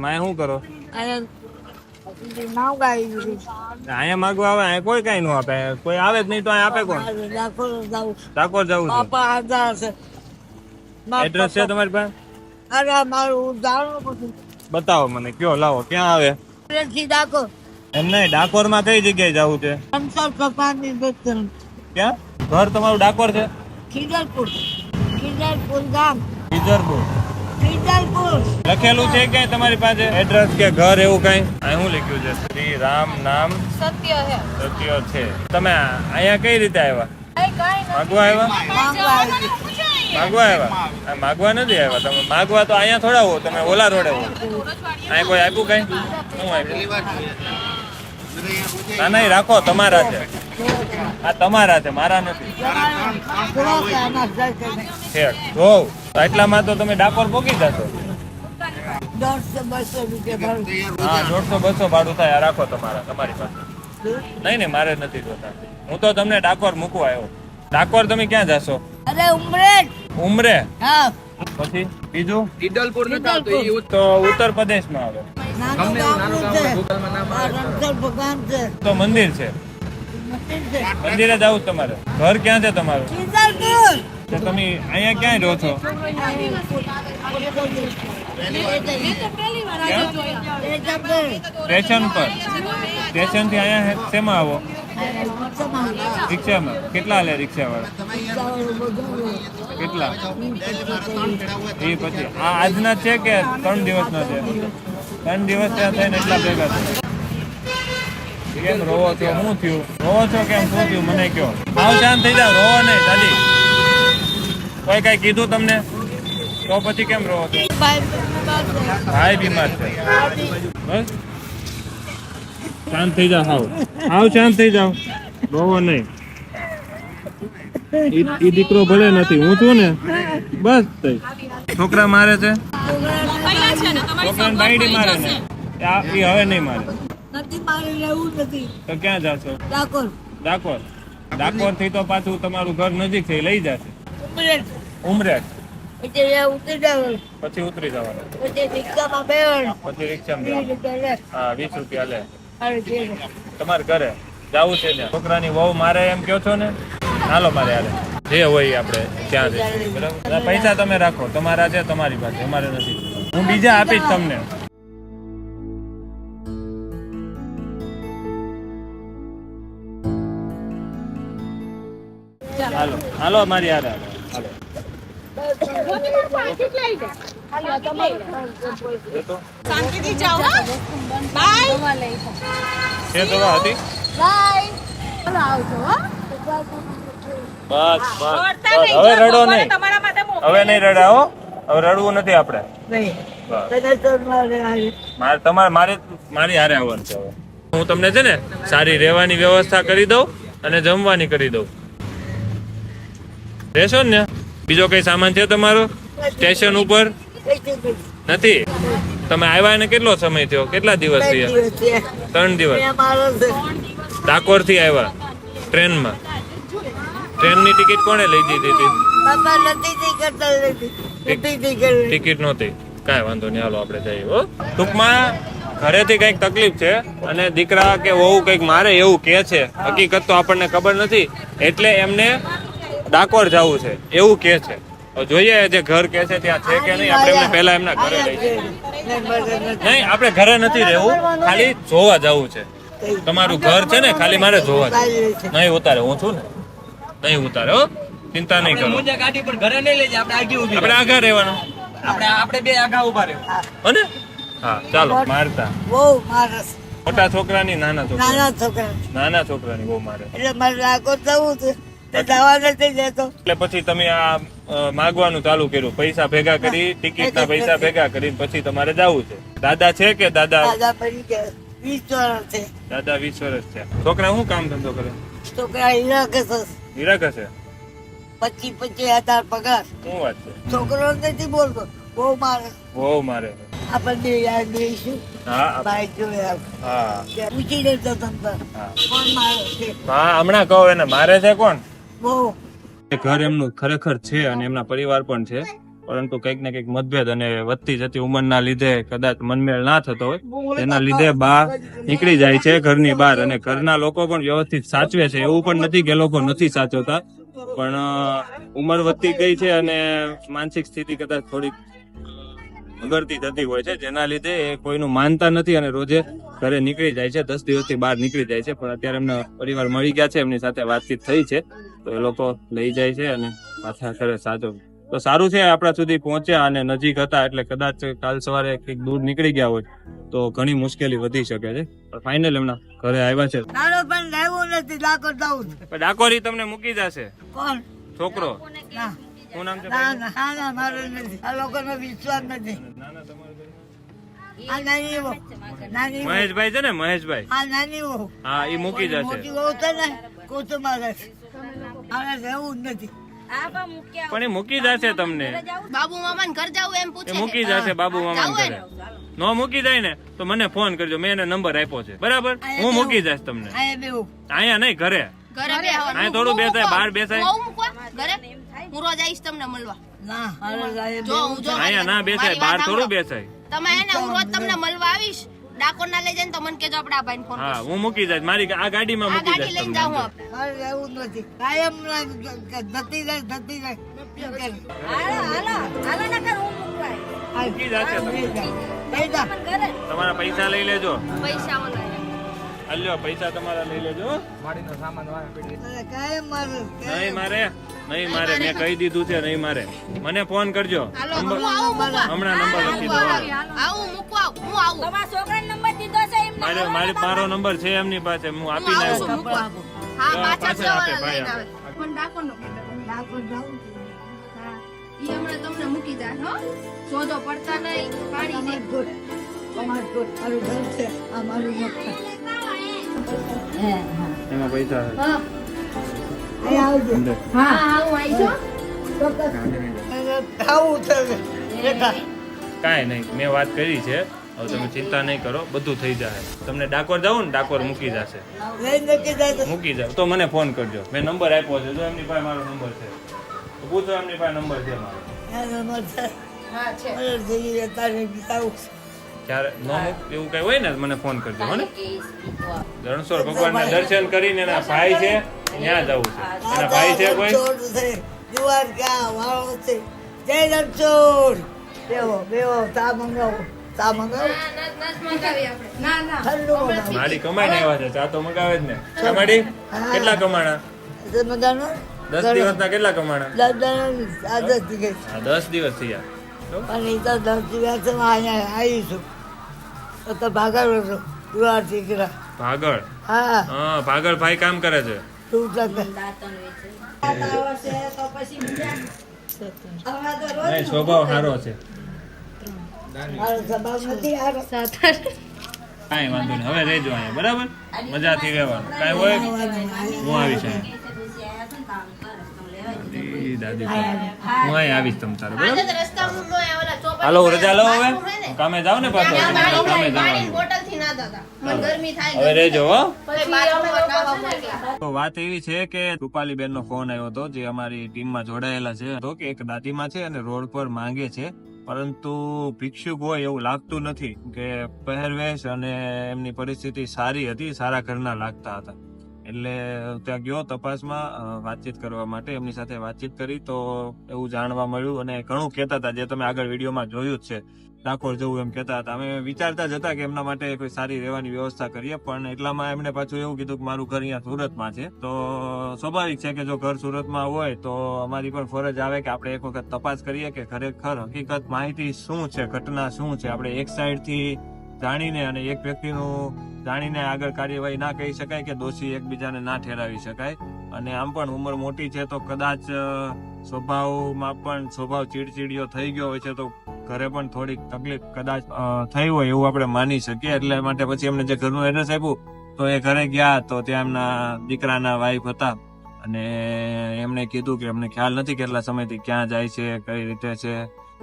તમે શું કરો? અહીંયા માગવા આવે અહીંયા કોઈ કઈ નું આપે. કોઈ આવે જ નહીં તો અહીંયા આપે કોણ? ડાકોર જવું એડ્રેસ છે. તમારી પાસે? અરે મારું જાણવું બતાવો મને કયો લાવો ક્યાં આવે? ડાકોર. એમ નહીં ડાકોરમાં કઈ જગ્યાએ જવું છે? દોસ્તર ક્યાં? ઘર તમારું ડાકોર છે? ખીજરપુર ખીજરપુર ગામ. ખીજલપુર. લખેલું છે ક્યાંય તમારી પાસે? એડ્રેસ કે ઘર એવું કઈ? અહીં શું લખ્યું છે? શ્રી રામ નામ? સત્ય હે સત્ય છે. તમે અહીંયા કઈ રીતે આવ્યા? માગવા આવ્યા? માગવા આવ્યા. આ માગવા નથી આવ્યા? તમે માગવા તો અહીંયા થોડા હો તમે ઓલા રોડે હો. અહીંયા કોઈ આપ્યું કઈ? શું આપ્યું? ના નહીં રાખો તમારા છે. આ તમારા છે મારા નથી. કે છે. ઠેક જોવ તો એટલામાં તો તમે ડાકોર પોકી જશો. બસો ભાડું. હા દોઢસો બસો ભાડું થાય. આ રાખો તમારા તમારી પાસે. નહીં નહીં મારે નથી જોતા. હું તો તમને ડાકોર મૂકવા આવ્યો. ડાકોર તમે ક્યાં જશો? અરે ઉમરે ઉમરે? હા. પછી બીજું? ઇડલપુર તો ઉત્તર પ્રદેશમાં આવે. તો મંદિર છે. મંદિરે જવું તમારે. ઘર ક્યાં છે તમારું? તો તમે અહીંયા ક્યાંય રહો છો? સ્ટેશન પર? સ્ટેશનથી અહીંયા શેમાં આવો? રિક્ષામાં. કેટલા લે રિક્ષા વાળા કેટલા? એ પછી. આ આજના છે કે ત્રણ દિવસના છે? ત્રણ દિવસ ત્યાં થઈને એટલા ભેગા છે કેમ રોવો છો? શું થયું? રોવો છો કેમ? શું થયું? મને કયો આવ શાંત થઈ જાવ રોવો નહીં દાદી. કોઈ કઈ કીધું તમને? તો પછી કેમ રહો છો? ભાઈ બીમાર છે. બસ? શાંત થઈ જાવ હાવ. હાવ શાંત થઈ જાવ રોવો નહીં. ઈ ઈ દીકરો ભલે નથી. હું છું ને? બસ થઈ. છોકરા મારે છે? છોકરાને બાયડી મારે ને. એ હવે નહીં મારે. નથી મારે રહેવું નથી. તો ક્યાં જાશો? ડાકોર. ડાકોર? ડાકોરથી તો પાછું તમારું ઘર નજીક છે લઈ જશે. ઉમરેઠ પછી ઉતરી જવાનું. પછી રિક્ષામાં પછી લે. હા વીસ રૂપિયા લે. તમારે ઘરે જવું છે ને છોકરાની વહુ મારે એમ કહો છો ને? હાલો મારે હાલે જે હોય આપણે ત્યાં બરાબર? પૈસા તમે રાખો. તમારા છે તમારી પાસે. અમારે નથી. હું બીજા આપીશ તમને. હાલો. હાલો મારી હારે. હાલો હવે રડો નહીં. હવે નહીં. રડાવો હવે રડવું નથી આપણે મારે, તમારે, મારે, મારી હારે આવવાનું છે હવે. હું તમને છે ને સારી રહેવાની વ્યવસ્થા કરી દઉં અને જમવાની કરી દઉં રહેશો ને? બીજો કઈ સામાન છે તમારો? સ્ટેશન ઉપર? નથી. તમે આવ્યા ને કેટલો સમય થયો? કેટલા દિવસ થયા? ત્રણ દિવસ. ડાકોરથી આવ્યા? ટ્રેનમાં? ટ્રેનની ટિકિટ કોણે લઈ દીધી હતી? ટિકિટ નહોતી. કાંઈ વાંધો નહીં. હાલો આપણે જઈએ હો. ટૂંકમાં ઘરેથી કંઈક તકલીફ છે અને દીકરા કે વહુ કંઈક મારે એવું કહે છે. હકીકત તો આપણને ખબર નથી. એટલે એમને ડાકોર જવું છે એવું કે છે. જોઈએ જે ઘર કે છે ત્યાં છે કે નહીં? આપણે એમને પહેલા એમના ઘરે લઈ નહીં આપણે ઘરે નથી રહેવું. ખાલી જોવા જવું છે. તમારું ઘર છે ને ખાલી મારે જોવા નહીં ઉતારે હું છું ને. નહીં ઉતારે હો. ચિંતા નહીં કરો. ગાડી પર ઘરે નહીં લઈ જાય આપણે આગી ઊભી આપણે આગળ રહેવાનું. આપણે આપણે બે આગા ઊભા રહેવું. અને હા ચાલો મારતા. બહુ મારસ મોટા છોકરાની નાના છોકરા નાના છોકરા. નાના છોકરાની બહુ મારે. એટલે મારે આગળ જવું છે. એટલે પછી તમે આ માગવાનું ચાલુ કર્યું. પૈસા ભેગા કરી ટિકિટના પૈસા ભેગા કરી પછી તમારે જવું છે. દાદા છે કે દાદા? દાદા વીસ વર્ષ છે. છોકરા શું કામ ધંધો કરે? છોકરા હીરા કસસ હીરા પચી પચીસ હજાર પગાર. શું વાત છે? છોકરો નથી બોલતો. બહુ મારે. બહુ મારે. આપણને યાદ દઈશું હા. હા. પૂછી તમને કોણ મારે છે? હા હમણાં કહો એને મારે છે કોણ? ઘર એમનું ખરેખર છે અને એમના પરિવાર પણ છે. પરંતુ કંઈક ને કંઈક મતભેદ અને વધતી જતી ઉંમરના લીધે કદાચ મનમેળ ના થતો હોય. તેના લીધે બા નીકળી જાય છે ઘરની બહાર અને ઘરના લોકો પણ વ્યવસ્થિત સાચવે છે. એવું પણ નથી કે લોકો નથી સાચવતા. પણ ઉંમર વધતી ગઈ છે અને માનસિક સ્થિતિ કદાચ થોડીક બગડતી થતી હોય છે જેના લીધે એ કોઈનું માનતા નથી અને રોજે ઘરે નીકળી જાય છે દસ દિવસથી બહાર નીકળી જાય છે પણ અત્યારે એમને પરિવાર મળી ગયા છે એમની સાથે વાતચીત થઈ છે તો એ લોકો લઈ જાય છે અને પાછા ઘરે સાચો તો સારું છે આપણા સુધી પહોંચ્યા અને નજીક હતા એટલે કદાચ કાલ સવારે કંઈક દૂર નીકળી ગયા હોય તો ઘણી મુશ્કેલી વધી શકે છે. પણ ફાઇનલ એમના ઘરે આવ્યા છે. તારો પણ લેવું નથી ડાકોર જવું પણ ડાકોરી તમને મૂકી જશે? કોણ? છોકરો? ના શું નામ છે ના ના ના, ના મારો નથી. આ લોકોનો વિશ્વાસ નથી. આ નાની વહુ. નાની મહેશભાઈ છે ને મહેશભાઈ? આ નાની વહુ. હા એ મૂકી જશે. મોટી વહુ છે ને કુટુંબમાં રહેશે આને રહેવું જ નથી. પણ એ મૂકી જશે તમને. બાબુ મામા ઘર જાવું એમ પૂછે મૂકી જશે બાબુ મામા ઘરે. નો મૂકી જાય ને તો મને ફોન કરજો. મેં એને નંબર આપ્યો છે. બરાબર? હું મૂકી જઈશ તમને. અહીંયા નહીં ઘરે. ઘરે બેહવાનું. થોડું બેસાય, બહાર બેસાય. ઘરે? હું રોજ આવીશ તમને મળવા. ના જો હું જો અહીંયા ના બેસાય બહાર થોડું બેસાય. તમે હે ને હું રોજ તમને મળવા આવીશ. ડાકોર ના લઈ જાય ને તો મને કેજો આપડા ભાઈ ફોન હા હું મૂકી જઈશ મારી આ ગાડીમાં મૂકી ગાડી જઈશ લઈને જાઉં આપણે. જ નથી. કાયમ ધતી જાય ધતી જાય. હાલો હાલો ના કર હું મૂકવાય મૂકી લઈ જા. તમારા પૈસા લઈ લેજો. પૈસા મને અલ્યો પૈસા તમારા લઈ લેજો માડીનો સામાન વાળા પીડી. અરે કાયમ મારે નહીં મારે નહીં મારે મેં કહી દીધું છે નહીં મારે. મને ફોન કરજો. હાલો નંબર હું આવું મૂકવા. હમણાં નંબર લખી દો હાલો. આવું મૂકવા હું આવું. મારે મારી મારો નંબર છે એમની પાસે હું આપી પાછા પાછળ આપે, ભાઈ હમણાં તમને મૂકી જાય હો. શોધો પડતા નહીં અમાર અમાર છે એમાં પૈસા છે. હા. આવી છું. કાંઈ નહીં મેં વાત કરી છે. હવે તમે ચિંતા નહીં કરો બધું થઈ જશે તમને ડાકોર જવું ને ડાકોર મૂકી જશે. જાય મૂકી જાવ તો મને ફોન કરજો. મેં નંબર આપ્યો છે. જો એમની પાસે મારો નંબર છે. તો પૂછો એમની પાસે નંબર છે મારો. હા છે. છે ન એવું કઈ હોય ને મને ફોન કરજો હો ને. રણછોડ ભગવાનના દર્શન કરીને એના ભાઈ છે ત્યાં જવું છે. એના ભાઈ છે કોઈ? જુવાર ક્યાં વાળો છે. જય રણછોડ બેવો બેવો ચા મંગાવો ચા મંગાવો. ના ના ના મંગાવી આપણે. ના ના. ઠંડુ મંગાવો. માડી કમાઈને આવ્યા છે ચા તો મંગાવે જ ને. કમાડી માડી કેટલા કમાણા? દસ દિવસ ના કેટલા કમાણા? ગઈ હા દસ દિવસ થયા. તો એ તો દસ દિવસ અહીંયા આવીશું. તો તો ભાગળ હતો. જુવાર દીકરા. ભાગળ? હા. હા ભાગળ ભાઈ કામ કરે છે. તું સાથે નહીં સ્વભાવ સારો છે. કાંઈ વાંધો નહીં. હવે રહેજો અહીંયા બરાબર? મજાથી રહેવાનું. કાંઈ હોય? હું આવીશ અહીંયા. ઈ દાદી હું અહીં આવીશ તમ તારે બરાબર? હાલો રજા લો હવે? કામે જાઉં ને પાછો? કામે થાય હવે રહેજો હો. તો વાત એવી છે કે રૂપાલી બેન નો ફોન આવ્યો હતો જે અમારી ટીમમાં જોડાયેલા છે તો કે એક દાદીમાં છે અને રોડ પર માંગે છે. પરંતુ ભિક્ષુક હોય એવું લાગતું નથી કે પહેરવેશ અને એમની પરિસ્થિતિ સારી હતી સારા ઘરના લાગતા હતા. એટલે ત્યાં ગયો તપાસમાં વાતચીત કરવા માટે, એમની સાથે વાતચીત કરી તો એવું જાણવા મળ્યું અને ઘણું કહેતા હતા, જે તમે આગળ વિડીયોમાં જોયું જ છે. ડાકોર જવું એમ કહેતા હતા. અમે વિચારતા જ હતા કે એમના માટે કોઈ સારી રહેવાની વ્યવસ્થા કરીએ, પણ એટલામાં એમણે પાછું એવું કીધું કે મારું ઘર અહીંયા સુરતમાં છે. તો સ્વાભાવિક છે કે જો ઘર સુરતમાં હોય, તો અમારી પણ ફરજ આવે કે આપણે એક વખત તપાસ કરીએ કે ખરેખર હકીકત માહિતી શું છે, ઘટના શું છે? આપણે એક સાઈડથી જાણીને અને એક વ્યક્તિનું જાણીને આગળ કાર્યવાહી ના કહી શકાય કે દોષી એકબીજાને ના ઠેરાવી શકાય. અને આમ પણ ઉંમર મોટી છે તો કદાચ સ્વભાવમાં પણ સ્વભાવ ચીડચીડિયો થઈ ગયો હોય છે તો ઘરે પણ થોડીક તકલીફ કદાચ થઈ હોય એવું આપણે માની શકીએ. એટલે માટે પછી એમને જે ઘરનું એડ્રેસ આપ્યું તો એ ઘરે ગયા તો ત્યાં એમના દીકરાના વાઈફ હતા. અને એમણે કીધું કે અમને ખ્યાલ નથી કેટલા સમયથી ક્યાં જાય છે, કઈ રીતે છે.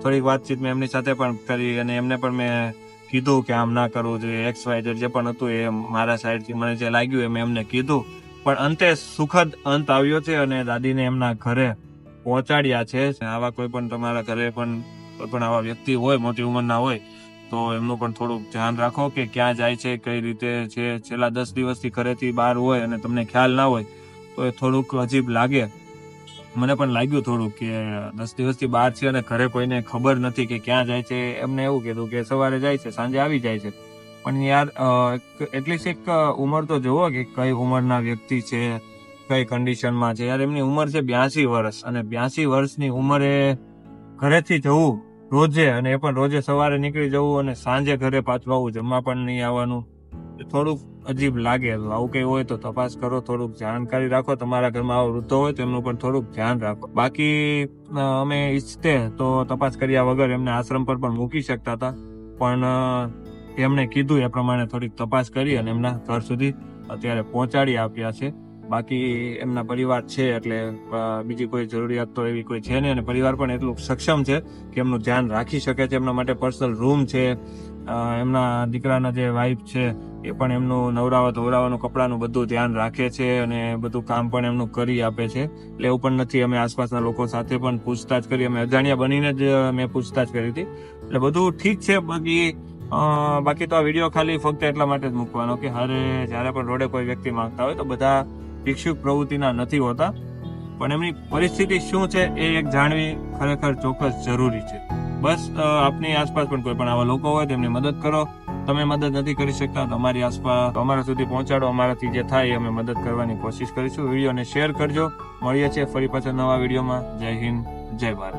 થોડીક વાતચીત મેં એમની સાથે પણ કરી અને એમને પણ મેં કીધું કે આમ ના કરવું જોઈએ, એક્સ વાય જે પણ હતું એ મારા સાઈડથી મને જે લાગ્યું એ મેં એમને કીધું. પણ અંતે સુખદ અંત આવ્યો છે અને દાદીને એમના ઘરે પહોંચાડ્યા છે. આવા કોઈ પણ તમારા ઘરે પણ કોઈ પણ આવા વ્યક્તિ હોય, મોટી ઉંમરના હોય, તો એમનું પણ થોડુંક ધ્યાન રાખો કે ક્યાં જાય છે, કઈ રીતે છે. છેલ્લા દસ દિવસથી ઘરેથી બહાર હોય અને તમને ખ્યાલ ના હોય, તો એ થોડુંક અજીબ લાગે. મને પણ લાગ્યું થોડું કે દસ દિવસથી બહાર છે અને ઘરે કોઈને ખબર નથી કે ક્યાં જાય છે. એમને એવું કીધું કે સવારે જાય છે, સાંજે આવી જાય છે. પણ યાર એટલીસ્ટ એક ઉંમર તો જુઓ કે કઈ ઉંમરના વ્યક્તિ છે, કઈ કન્ડિશનમાં છે. યાર, એમની ઉંમર છે બ્યાસી વર્ષ અને બ્યાસી વર્ષની ઉંમરે ઘરેથી જવું રોજે અને એ પણ રોજે સવારે નીકળી જવું અને સાંજે ઘરે પાછું આવવું જમવા પણ નહીં આવવાનું. થોડુંક અજીબ લાગે. આવું કઈ હોય તો તપાસ કરો, થોડુંક જાણકારી રાખો. તમારા ઘરમાં આવા વૃદ્ધો હોય તો એમનું પણ થોડુંક ધ્યાન રાખો. બાકી અમે ઈચ્છતે તો તપાસ કર્યા વગર એમને આશ્રમ પર પણ મૂકી શકતા હતા. પણ એમણે કીધું એ પ્રમાણે થોડીક તપાસ કરી અને એમના ઘર સુધી અત્યારે પહોંચાડી આપ્યા છે. બાકી એમના પરિવાર છે એટલે બીજી કોઈ જરૂરિયાત તો એવી કોઈ છે નહીં અને પરિવાર પણ એટલું સક્ષમ છે કે એમનું ધ્યાન રાખી શકે છે, એમના માટે પર્સનલ રૂમ છે એમના દીકરાના જે વાઈફ છે એ પણ એમનું નવરાવા ધોવરાવાનું કપડાનું બધું ધ્યાન રાખે છે અને બધું કામ પણ એમનું કરી આપે છે. એટલે એવું પણ નથી, અમે આસપાસના લોકો સાથે પણ પૂછતાછ કરી, અમે અજાણ્યા બનીને જ મેં પૂછતાછ કરી હતી. એટલે બધું ઠીક છે, બાકી બાકી તો આ વીડિયો ખાલી ફક્ત એટલા માટે જ મૂકવાનો કે હરે, જ્યારે પણ રોડે કોઈ વ્યક્તિ માંગતા હોય તો બધા ભિક્ષુક પ્રવૃત્તિના નથી હોતા, પણ એમની પરિસ્થિતિ શું છે એ એક જાણવી ખરેખર ચોક્કસ જરૂરી છે. બસ આપની આસપાસ પણ કોઈ પણ આવા લોકો હોય, તેમની મદદ કરો. તમે મદદ નથી કરી શકતા, તો અમારી આસપાસ અમારા સુધી પહોંચાડો, અમારાથી જે થાય અમે મદદ કરવાની કોશિશ કરીશું. વિડીયોને શેર કરજો. મળીએ છીએ ફરી પાછા નવા વિડીયોમાં. જય હિન્દ, જય ભારત.